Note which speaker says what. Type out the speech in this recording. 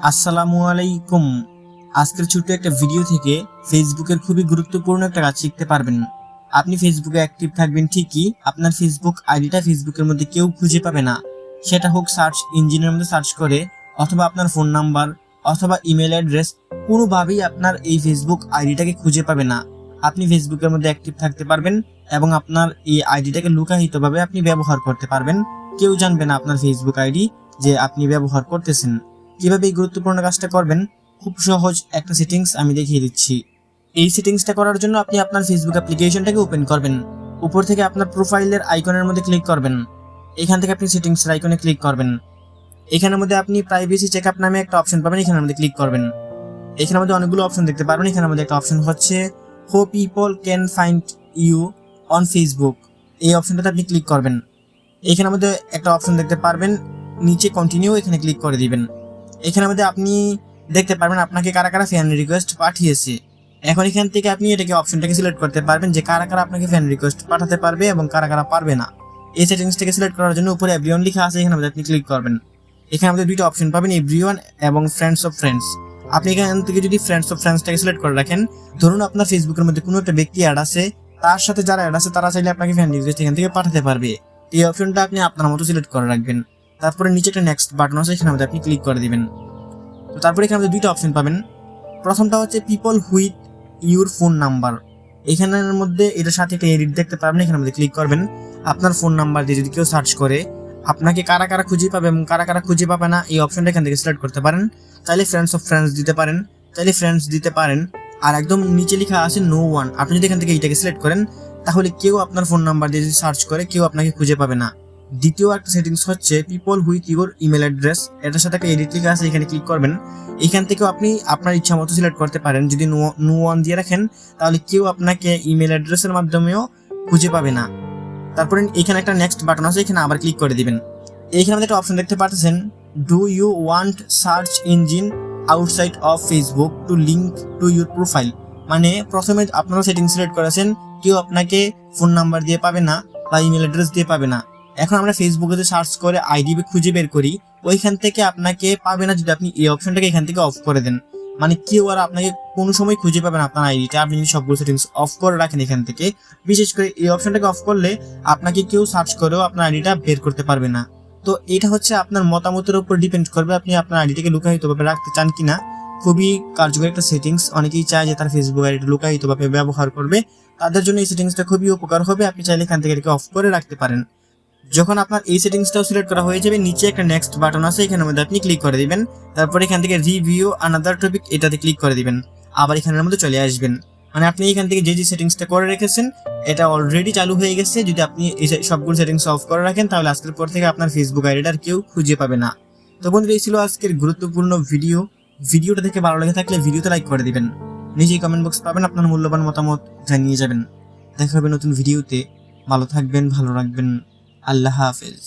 Speaker 1: আসসালামু আলাইকুম। আজকের ছোট্ট একটা ভিডিও থেকে ফেসবুকের খুবই গুরুত্বপূর্ণ একটা কাজ শিখতে পারবেন। আপনি ফেসবুকে অ্যাক্টিভ থাকবেন ঠিকই, আপনার ফেসবুক আইডিটা ফেসবুকের মধ্যে কেউ খুঁজে পাবে না। সেটা হোক সার্চ ইঞ্জিনের মধ্যে সার্চ করে, অথবা আপনার ফোন নাম্বার অথবা ইমেল অ্যাড্রেস কোনোভাবেই আপনার এই ফেসবুক আইডিটাকে খুঁজে পাবে না। আপনি ফেসবুকের মধ্যে অ্যাক্টিভ থাকতে পারবেন এবং আপনার এই আইডিটাকে লুকায়িতভাবে আপনি ব্যবহার করতে পারবেন। কেউ জানবে না আপনার ফেসবুক আইডি যে আপনি ব্যবহার করতেছেন। কীভাবে এই গুরুত্বপূর্ণ কাজটা করবেন, খুব সহজ একটা সেটিংস আমি দেখিয়ে দিচ্ছি। এই সেটিংসটা করার জন্য আপনি আপনার ফেসবুক অ্যাপ্লিকেশনটাকে ওপেন করবেন। উপর থেকে আপনার প্রোফাইলের আইকনের মধ্যে ক্লিক করবেন। এখান থেকে আপনি সেটিংসের আইকনে ক্লিক করবেন। এখানের মধ্যে আপনি প্রাইভেসি চেক আপ নামে একটা অপশন পাবেন, এখানের মধ্যে ক্লিক করবেন। এখানের মধ্যে অনেকগুলো অপশন দেখতে পারবেন। এখানের মধ্যে একটা অপশন হচ্ছে who people can find you on Facebook এই অপশনটাতে আপনি ক্লিক করবেন। এখানের মধ্যে একটা অপশন দেখতে পারবেন। নিচে কন্টিনিউ এখানে ক্লিক করে দিবেন। এখানের মধ্যে আপনি দেখতে পারবেন আপনাকে কারা কারা ফ্যান রিকোয়েস্ট পাঠিয়েছে। এখন এখান থেকে আপনি এটাকে অপশনটাকে সিলেক্ট করতে পারবেন যে কারা কারা আপনাকে ফ্যান রিকোয়েস্ট পাঠাতে পারবে এবং কারা কারা পারবে না। এই সেটিংসটাকে সিলেক্ট করার জন্য উপরে এভরিওয়ান লেখা আছে, এখানে আপনি ক্লিক করবেন। এখানে আমাদের দুইটা অপশন পাবেন এভরিওয়ান এবং ফ্রেন্ডস অফ ফ্রেন্ডস আপনি এখান থেকে যদি ফ্রেন্ডস অফ ফ্রেন্ডসটাকে সিলেক্ট করে রাখেন, ধরুন আপনার ফেসবুকের মধ্যে কোনো একটা ব্যক্তি অ্যাড আছে, তার সাথে যারা অ্যাড আছে, তারা চাইলে আপনাকে ফ্যান রিকোয়েস্ট এখান থেকে পাঠাতে পারবে। এই অপশনটা আপনি আপনার মতো সিলেক্ট করে রাখবেন। তারপরে নিচে একটা নেক্সট বাটন আছে মধ্যে আপনি ক্লিক করে দিবেন। তো তারপরে এখানে আমাদের দুইটা অপশন পাবেন। প্রথমটা হচ্ছে people with your phone number এখানের মধ্যে এটার সাথে একটা এডিট দেখতে পারবেন, এখানে মধ্যে ক্লিক করবেন। আপনার ফোন নাম্বার দিয়ে যদি কেউ সার্চ করে, আপনাকে কারা কারা খুঁজে পাবে এবং কারা কারা খুঁজে পাবে না, এই অপশনটা এখান থেকে সিলেক্ট করতে পারেন। তাহলে ফ্রেন্ডস অফ ফ্রেন্ডস দিতে পারেন তাহলে ফ্রেন্ডস দিতে পারেন। আর একদম নিচে লেখা আছে নো ওয়ান আপনি যদি এখান থেকে এইটাকে সিলেক্ট করেন, তাহলে কেউ আপনার ফোন নাম্বার দিয়ে যদি সার্চ করে, কেউ আপনাকে খুঁজে পাবে না। দ্বিতীয় একটা সেটিংস হচ্ছে people with your email address এটার সাথে একটা এডিট লেখা আছে, এখানে ক্লিক করবেন। এখান থেকেও আপনি আপনার ইচ্ছা মতো সিলেক্ট করতে পারেন। যদি নো ওয়ান দিয়ে রাখেন, তাহলে কেউ আপনাকে ইমেল অ্যাড্রেসের মাধ্যমেও খুঁজে পাবে না। তারপরে এখানে একটা নেক্সট বাটন আছে, এখানে আবার ক্লিক করে দিবেন। এখানে আমাদের একটা অপশন দেখতে পাচ্ছেন do you want search engine outside of Facebook to link to your profile মানে প্রথমে আপনারা সেটিং সিলেক্ট করেছেন, কেউ আপনাকে ফোন নাম্বার দিয়ে পাবে না বা ইমেল অ্যাড্রেস দিয়ে পাবে না। এখন আমরা ফেসবুকে সার্চ করে আইডি খুঁজে বের করি, ওইখান থেকে আপনাকে পাবে না যদি আপনি এই অপশনটাকে এখান থেকে অফ করে দেন। মানে কেউ আর আপনাকে কোনো সময় খুঁজে পাবেন আপনার আইডিটা আপনি যদি সবগুলো সেটিংস অফ করে রাখেন এখান থেকে, বিশেষ করে এই অপশনটাকে অফ করলে আপনাকে কেউ সার্চ করেও আপনার আইডিটা বের করতে পারবে না। তো এটা হচ্ছে আপনার মতামতের উপর ডিপেন্ড করবে আপনি আপনার আইডিটাকে লুকায়িতভাবে রাখতে চান কিনা। খুবই কার্যকরী একটা সেটিংস অনেকেই চায় যে তার ফেসবুক আইডিটা লুকায়িতভাবে ব্যবহার করবে। তাদের জন্য এই সেটিংসটা খুবই উপকার হবে। আপনি চাইলে এখান থেকে এটাকে অফ করে রাখতে পারেন। যখন আপনার এই সেটিংসটাও সিলেক্ট করা হয়ে যাবে, নিচে একটা নেক্সট বাটন আছে, এখানের মধ্যে আপনি ক্লিক করে দিবেন। তারপর এখান থেকে রিভিউ আনাদার টপিক এটাতে ক্লিক করে দিবেন। আবার এখানের মধ্যে চলে আসবেন। মানে আপনি এখান থেকে যে যে সেটিংসটা করে রেখেছেন, এটা অলরেডি চালু হয়ে গেছে। যদি আপনি এই সবগুলো সেটিংস অফ করে রাখেন, তাহলে আজকের পর থেকে আপনার ফেসবুক আইডিটা কেউ খুঁজে পাবে না। তো বন্ধুরা, এই ছিল আজকের গুরুত্বপূর্ণ ভিডিও ভিডিওটা দেখে ভালো লেগে থাকলে ভিডিওতে লাইক করে দিবেন। নিজেই কমেন্ট বক্স পাবেন, আপনার মূল্যবান মতামত জানিয়ে যাবেন। দেখা হবে নতুন ভিডিওতে ভালো থাকবেন, ভালো রাখবেন। আল্লাহ হাফেজ।